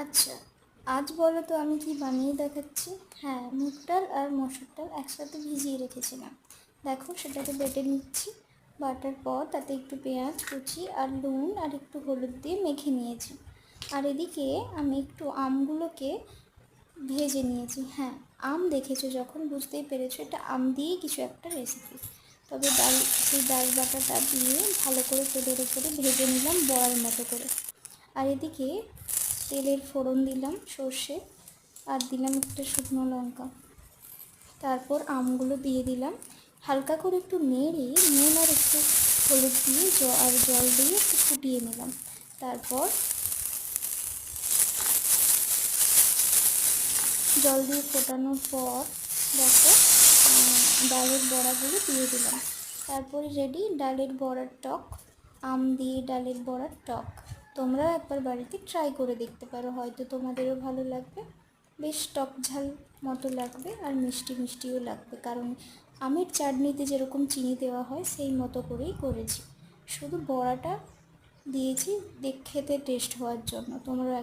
আচ্ছা আজ বলো তো আমি কি বানিয়ে দেখাচ্ছি? হ্যাঁ মুগ ডাল আর মসুর ডাল একসাথে ভিজিয়ে রেখেছিলাম। দেখো, সেটাকে বেটে নিচ্ছি। বাটার পর তাতে একটু পেঁয়াজ, কুচি আর নুন আর একটু হলুদ দিয়ে মেখে নিয়েছি। আর এদিকে আমি একটু আমগুলোকে ভেজে নিয়েছি। হ্যাঁ আম দেখেছ, যখন বুঝতেই পেরেছ, এটা আম দিয়েই কিছু একটা রেসিপি তবে ডাল, সেই ডাল বাটাটা দিয়ে ভালো করে তেলের উপরে ভেজে নিলাম বড়ার মতো করে। আর এদিকে তেলের ফোড়ন দিলাম, সর্ষে, আর দিলাম একটা শুকনো লঙ্কা। তারপর আমগুলো দিয়ে দিলাম। হালকা করে একটু নেড়ে, নুন আর একটু হলুদ দিয়ে আর জল দিয়ে একটু ফুটিয়ে নিলাম। তারপর জল দিয়ে ফোটানোর পর দেখো ডালের বড়াগুলো দিয়ে দিলাম। তারপরে রেডি ডালের বড়ার টক, আম দিয়ে ডালের বড়ার টক। তোমরা একবার বাড়িতে ট্রাই করে দেখতে পারো, হয়তো তোমাদেরও ভালো লাগবে। বেশ টক ঝাল মতো লাগবে আর মিষ্টি মিষ্টিও লাগবে, কারণ আমের চাটনিতে যেরকম চিনি দেওয়া হয়, সেই মতো করেই করেছি। শুধু বড়াটা দিয়েছি দেখ খেতে টেস্ট হওয়ার জন্য। তোমরা